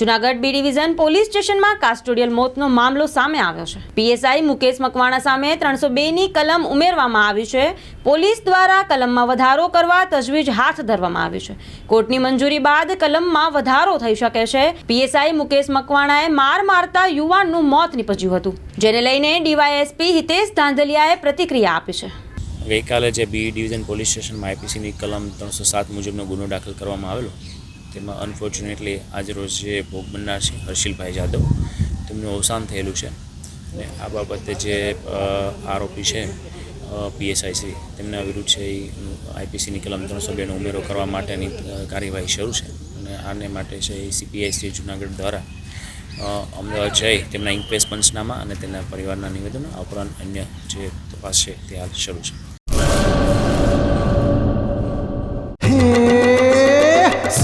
Junagadh B division police સ્ટેશનમાં કાસ્ટોડિયલ મોતનો મામલો સામે આવ્યો છે. પીએસઆઈ મુકેશ મકવાણા સામે ત્રણસો ની કલમ ઉમેરવામાં આવી છે. પોલીસ દ્વારા કલમમાં વધારો કરવા તજવીજ હાથ ધરવામાં આવી છે. કોર્ટની મંજૂરી બાદ કલમમાં વધારો થઈ શકે છે. પીએસઆઈ મુકેશ મકવાણાએ માર મારતા યુવાનનું મોત નીપજ્યું હતું. જેને લઈને ડીવાયએસપી હિતેશ ધાંધલિયાએ પ્રતિક્રિયા આપી છે. ગઈકાલે જે બી ડિવિઝન પોલીસ સ્ટેશનમાં આઈપીસીની કલમ ત્રણસો સાત મુજબનો ગુનો દાખલ કરવામાં આવેલો તેમાં અનફોર્ચ્યુનેટલી આજરોજ જે ભોગ બનનાર છે હર્ષિલભાઈ જાદવ, તેમનું અવસાન થયેલું છે. અને આ બાબતે જે આરોપી છે પીએસઆઈ શ્રી તેમના વિરુદ્ધ છે એ આઈપીસીની કલમ ત્રણસો બેનો ઉમેરો કરવા માટેની કાર્યવાહી શરૂ છે. અને આને માટે છે એ સીપીઆઈ શ્રી જુનાગઢ દ્વારા અમદાવાદ જઈ તેમના ઇન્ક્વેસ્ટ પંચનામા અને તેના પરિવારના નિવેદનો આ ઉપરાંત અન્ય જે તપાસ છે તે હાલ શરૂ છે.